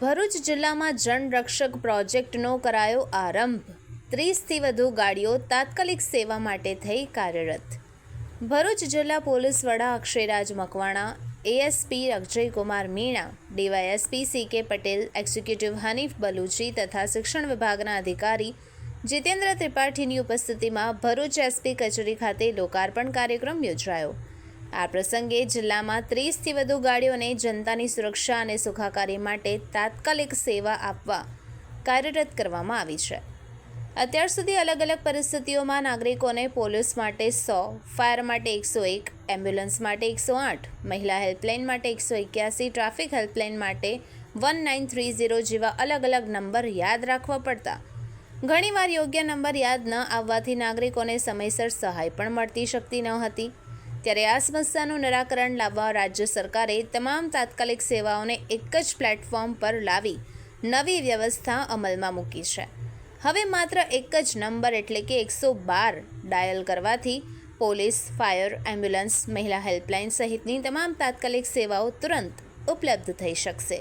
ભરૂચ જિલ્લામાં જનરક્ષક પ્રોજેક્ટનો કરાયો આરંભ. ત્રીસથી વધુ ગાડીઓ તાત્કાલિક સેવા માટે થઈ કાર્યરત. ભરૂચ જિલ્લા પોલીસ વડા Akshayraj Makwana, ASP Akshaykumar Meena, DYSP C K Patel, executive Hanif બલુચી તથા શિક્ષણ વિભાગના અધિકારી જીતેન્દ્ર ત્રિપાઠીની ઉપસ્થિતિમાં ભરૂચ એસપી કચેરી ખાતે લોકાર્પણ કાર્યક્રમ યોજાયો. આ પ્રસંગે જિલ્લામાં ત્રીસથી વધુ ગાડીઓને જનતાની સુરક્ષા અને સુખાકારી માટે તાત્કાલિક સેવા આપવા કાર્યરત કરવામાં આવી છે. અત્યાર સુધી અલગ અલગ પરિસ્થિતિઓમાં નાગરિકોને પોલીસ માટે સો, ફાયર માટે એકસો એક, એમ્બ્યુલન્સ માટે એકસો આઠ, મહિલા હેલ્પલાઇન માટે એકસો એક્યાસી, ટ્રાફિક હેલ્પલાઇન માટે વન નાઇન થ્રી ઝીરો જેવા અલગ અલગ નંબર યાદ રાખવા પડતા. ઘણીવાર યોગ્ય નંબર યાદ ન આવવાથી નાગરિકોને સમયસર સહાય પણ મળતી શકતી ન હતી. ત્યારે આ સમસ્યાનું નિરાકરણ લાવવા રાજ્ય સરકારે તમામ તાત્કાલિક સેવાઓને એક જ પ્લેટફોર્મ પર લાવી નવી વ્યવસ્થા અમલમાં મૂકી છે. હવે માત્ર એક જ નંબર એટલે કે એકસો બાર ડાયલ કરવાથી પોલીસ, ફાયર, એમ્બ્યુલન્સ, મહિલા હેલ્પલાઇન સહિતની તમામ તાત્કાલિક સેવાઓ તુરંત ઉપલબ્ધ થઈ શકશે.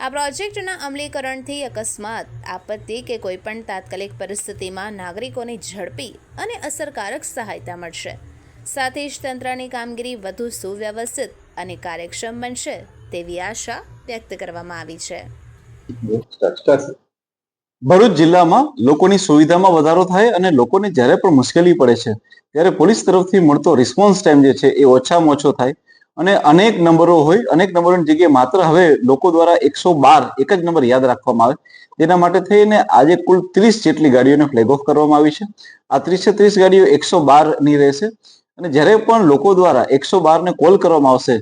આ પ્રોજેક્ટના અમલીકરણથી અકસ્માત, આપત્તિ કે કોઈપણ તાત્કાલિક પરિસ્થિતિમાં નાગરિકોને ઝડપી અને અસરકારક સહાયતા મળશે. સાથે જ તંત્રની કામગીરી વધુ સુવ્યવસ્થિત અને કાર્યક્ષમ બનશે તેવી આશા વ્યક્ત કરવામાં આવી છે. ભરૂચ જિલ્લામાં લોકોની સુવિધામાં વધારો થાય અને લોકોને જ્યારે પણ મુશ્કેલી પડે છે, ત્યારે પોલીસ તરફથી મળતો રિસ્પોન્સ ટાઈમ જે છે એ ઓછામાં ઓછો થાય અને અનેક નંબરો હોય, અનેક નંબરોની જગ્યાએ માત્ર હવે લોકો દ્વારા એકસો બાર એક જ નંબર યાદ રાખવામાં આવે. તેના માટે થઈને આજે કુલ ત્રીસ જેટલી ગાડીઓને ફ્લેગ ઓફ કરવામાં આવી છે. આ ત્રીસે ત્રીસ ગાડીઓ એકસો બારની રહેશે. અને જ્યારે પણ લોકો દ્વારા એકસો બાર ને કોલ કરવામાં આવશે,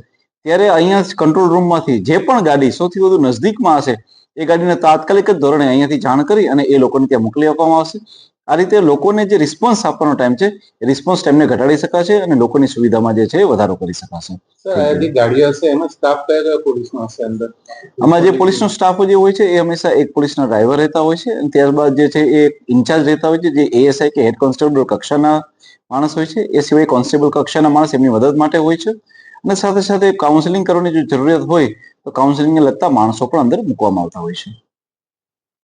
ત્યારે અહીંયા કંટ્રોલ રૂમમાંથી જે પણ ગાડી સૌથી વધુ નજદીકમાં હશે, એ ગાડીને તાત્કાલિક જ ધોરણે અહીંયાથી જાણ કરી અને એ લોકોને ત્યાં મોકલી આપવામાં આવશે. આ રીતે લોકોને જે રિસ્પોન્સ આપવાનો ટાઈમ છે એ રિસ્પોન્સ ટાઈમને ઘટાડી શકાશે અને લોકોની સુવિધામાં જે છે એ વધારો કરી શકાશે. ગાડીઓ હશે એનો સ્ટાફ કયા પોલીસનો હશે અંદર? આમાં જે પોલીસનો સ્ટાફ જે હોય છે એ હંમેશા એક પોલીસના ડ્રાઈવર રહેતા હોય છે અને ત્યારબાદ જે છે એ ઇન્ચાર્જ રહેતા હોય છે જે એએસઆઈ કે હેડ કોન્સ્ટેબલ કક્ષાના માણસ હોય છે એ સિવાય કોન્સ્ટેબલ કક્ષાના માણસ એમની મદદ માટે હોય છે. અને સાથે સાથે કાઉન્સેલિંગ કરવાની જો જરૂરિયાત હોય તો કાઉન્સેલિંગને લગતા માણસો પણ અંદર મૂકવામાં આવતા હોય છે.